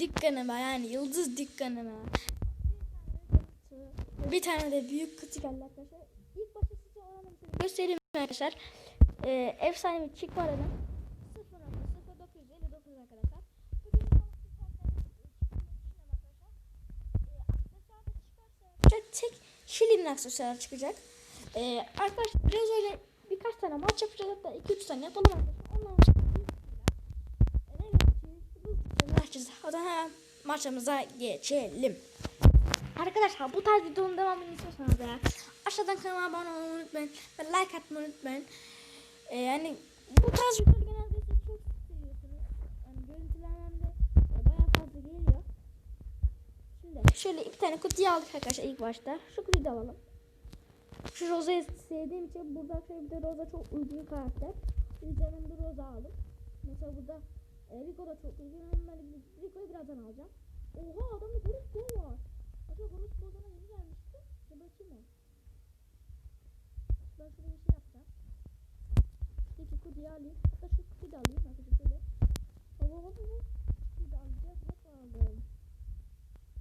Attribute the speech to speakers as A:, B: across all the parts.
A: dükkanıma yani yıldız dükkanıma bir tane de büyük kutu geldi arkadaşlar. İlk başta size oranı şöyle göstereyim arkadaşlar. Ee, efsane bir çık var adam. 0.0959 arkadaşlar. Bugün arkadaşlar tek Şili'nin aksesuarı çıkacak. Ee, arkadaşlar biraz öyle birkaç tane maç yapacağız hatta 2-3 tane yapalım arkadaşlar. Ondan sonra Zaman hemen maçımıza geçelim. Arkadaşlar bu tarz videonun devamını istiyorsanız eğer aşağıdan kanalıma abone olmayı unutmayın ve like atmayı unutmayın. Ee, yani bu tarz videoları genelde çok seviyorsunuz. Yani görüntülenmemde bayağı fazla geliyor. Şimdi şöyle iki tane kutuyu aldık arkadaşlar ilk başta. Şu kutuyu da alalım. Şu Roza'yı sevdiğim için burada arkadaşlar bir de Roza çok uygun karakter. Ben de Roza aldım. Mesela burada e, Rico da çok uygun. Ben Rico'yu birazdan alacağım. Oha adamda Horus Bow var. Acaba Horus Bow'dan yeni gelmişti. Dur bakayım o. Ben şuraya bir şey yapacağım. Şuradaki kutuyu alayım. Hatta şu kutuyu da alayım. Arkadaşlar şöyle. Baba baba baba. Kutuyu da alacağız. Nasıl aldım?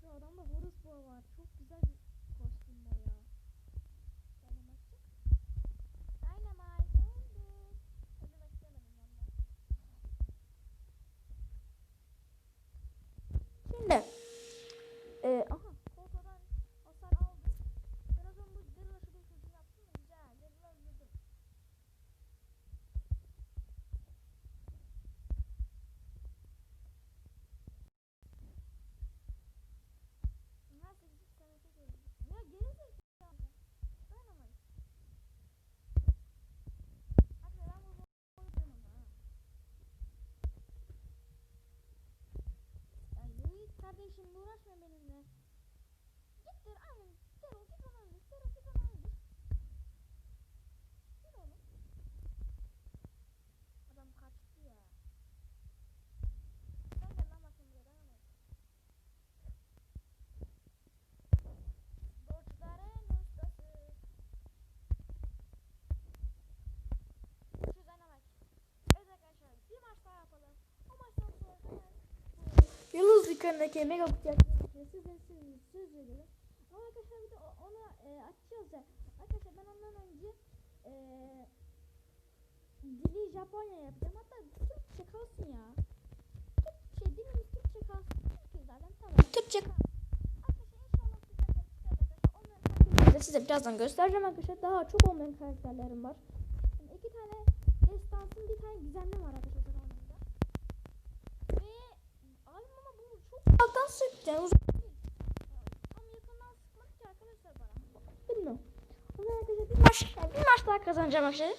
A: Şu adamda Horus Bow var. Çok güzel bir kostüm o ya. Dynamite çık. Dynamite öldü. Öldürmek istemedim yanına. Şimdi e, aha koltuğdan hasar aldı. Ben o zaman bu Daryl'a şurada sözünü yaptım ya güzel. Daryl'ı öldürdüm. Nerede gidip sana tek öldürdüm. Ya geri zekalı. Dynamite. Hadi ben bu boyu diyorum ama ha. Ya yürü git kardeşim uğraşma benimle. Gittir aynen. Sero git ona öldür. Sero git ona öldür. Gir oğlum. Adam kaçtı ya. Sen gel lan bakayım buraya dayanamaz. Borçların ustası. Şu dynamite. Evet arkadaşlar bir maç daha yapalım. O maçtan sonra hemen Yıldız dükkanındaki mega kutu açacağız. Sizin sizin söz veriyorum. Ama arkadaşlar bir de o- onu e, açacağız ya. Arkadaşlar ben ondan önce e, dili Japonya yapacağım. Hatta Türkçe kalsın ya. Türkçe dilimiz Türkçe kalsın. Türkçe zaten tamam. Türkçe kalsın. Size birazdan göstereceğim arkadaşlar. Daha çok onların karakterlerim var. Yani iki tane destansın bir tane gizemli var arkadaşlar. Ve Abi ama bu çok uzaktan sıktı. Yani uzak değil. Yani Tam yakından sıkmak ki arkadaşlar bana. Bilmiyorum. Bir maç, yani bir maç daha kazanacağım arkadaşlar.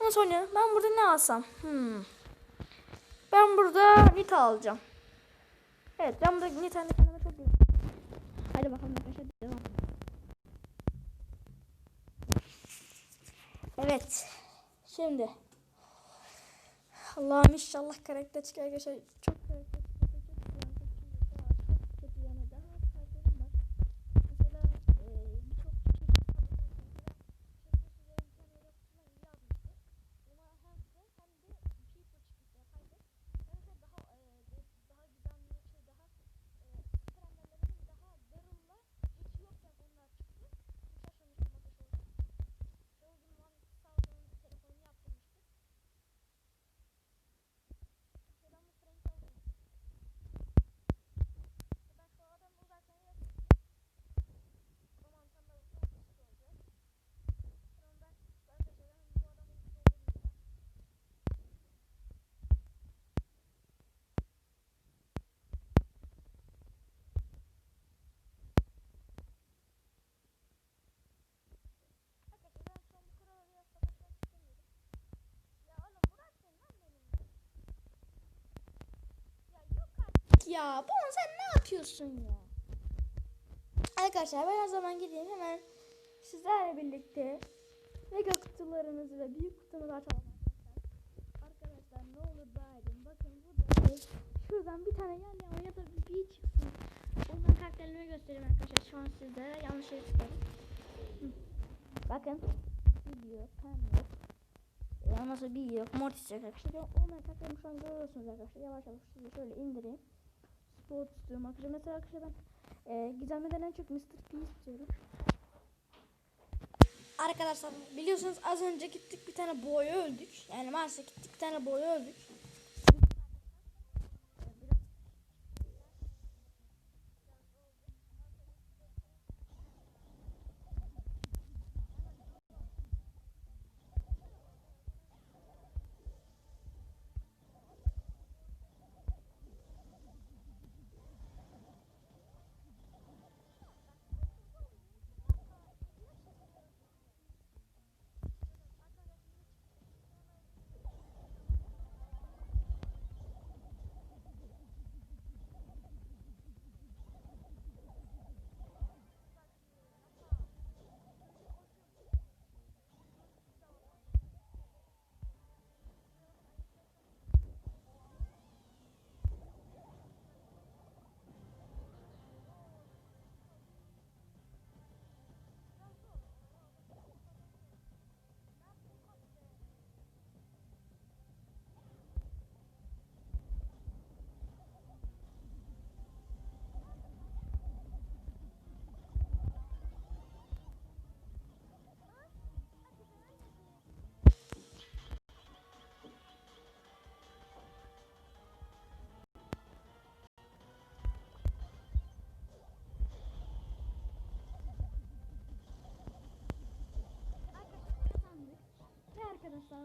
A: Ondan sonra ben burada ne alsam? Hmm. Ben burada Nita alacağım. Evet ben burada Nita'nın kendime çok iyi. Hadi bakalım arkadaşlar devam. Evet. Şimdi. Allah'ım inşallah karakter çıkar arkadaşlar. Çok karakter çıkarsa çok güzel. Çok güzel. Daha çok kötü yani. Daha az karakterim var. Mesela eee birçok kişi mesela Şefkatçilerin bir tane öyle kutusuna iyi yazmıştı. Buna hem de hem de Keeper çıkmıştı yapaydı. Ben mesela daha eee de- daha gizemli şey daha eee Scramblelerin daha Daryl'la hiç yokken onlar çıktı. Çok şaşırmıştım ateş oldu. Ve o gün Van sağ olsun telefonunu yaptırmıştı. Şuradan bu Frank aldım. Ben şu adamı uzaktan biraz o mantarla çok güçlü olacak. Sonra ben arkadaşlar ben bu adamı doldurayım ya. Arkadaşlar ben şu an bu kralı biraz savaşmak istemiyorum. Ya oğlum bırakın lan benimle. Ya yok ya. Bana sen ne yapıyorsun ya? Arkadaşlar ben o zaman gideyim hemen sizlerle birlikte mega kutularımızı ve büyük kutumuzu açalım arkadaşlar. Arkadaşlar ne olur dua edin. Bakın burada bir- şuradan bir tane yan yana ya da bir büyük çıksın. Ondan karakterlerimi göstereyim arkadaşlar. Şu an sizlere yanlış şey. Bakın. Video, tam yok. Ya nasıl bir yok. Mortis arkadaşlar. Onların karakterimi şu an görüyorsunuz arkadaşlar. Yavaş yavaş şöyle indireyim. Bot istiyorum arkadaşlar. Mesela arkadaşlar ben e, gizemliden en çok Mr. P istiyorum. Arkadaşlar biliyorsunuz az önce gittik bir tane boya öldük. Yani maalesef gittik bir tane boya öldük.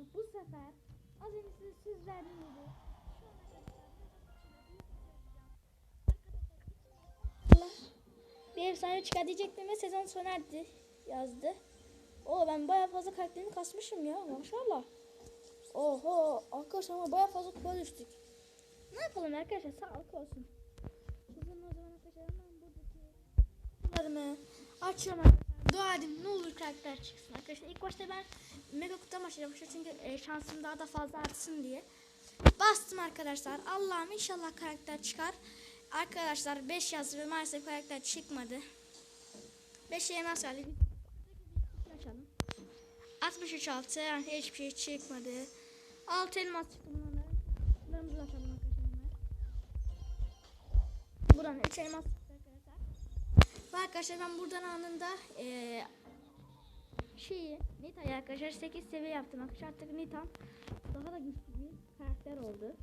A: Arkadaşlar bu sefer az önce size söz verdiğim gibi bir efsane çıkar diyecektim ve sezon sona erdi yazdı. O ben baya fazla karakterimi kasmışım ya maşallah. Oho arkadaşlar ama baya fazla kupa düştük. Ne yapalım arkadaşlar sağlık olsun. Sizin o zaman arkadaşlar hemen buradaki açıyorum. Dua edin ne olur karakter çıksın arkadaşlar. İlk başta ben mega kutudan başlayacağım çünkü e, şansım daha da fazla artsın diye. Bastım arkadaşlar. Allah'ım inşallah karakter çıkar. Arkadaşlar 5 yazdı ve maalesef karakter çıkmadı. 5 yemez geldi. Açalım. 63 altı yani hiçbir şey çıkmadı. 6 elmas çıktı bunlara. Bunlarımızı açalım arkadaşlar. Buradan 3 elmas. Arkadaşlar ben buradan anında eee şeyi Nita'yı arkadaşlar 8 seviye yaptım arkadaşlar artık Nita daha da güçlü bir karakter oldu.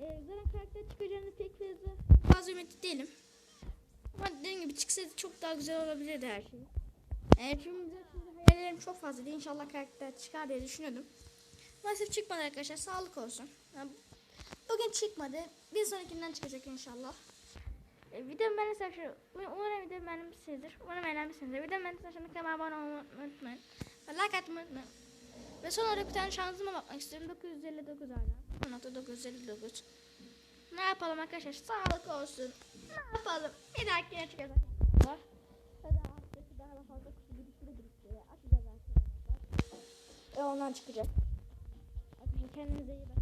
A: Ee, zaten karakter çıkacağını pek fazla fazla ümitli değilim. Ama dediğim gibi çıksaydı çok daha güzel olabilirdi her şey. Şimdi zaten hayallerim çok fazlaydı. İnşallah karakter çıkar diye düşünüyordum. Maalesef çıkmadı arkadaşlar. Sağlık olsun. Bugün çıkmadı. Bir sonrakinden çıkacak inşallah. E, videomu beğenirseniz umarım videomu beğenmişsinizdir. Umarım beğenmişsinizdir. Videomu beğenirseniz kanalıma abone olmayı unutmayın. Ve like atmayı unutmayın. Ve son olarak bir tane şansıma bakmak istiyorum. 959 hala. 959. Ne yapalım arkadaşlar? Sağlık olsun. Ne yapalım? Bir dahaki yine çıkacak. Var. Ve daha fazla kutu birikleri birikleri açacağız arkadaşlar. Ve ondan çıkacak. Arkadaşlar kendinize iyi bakın.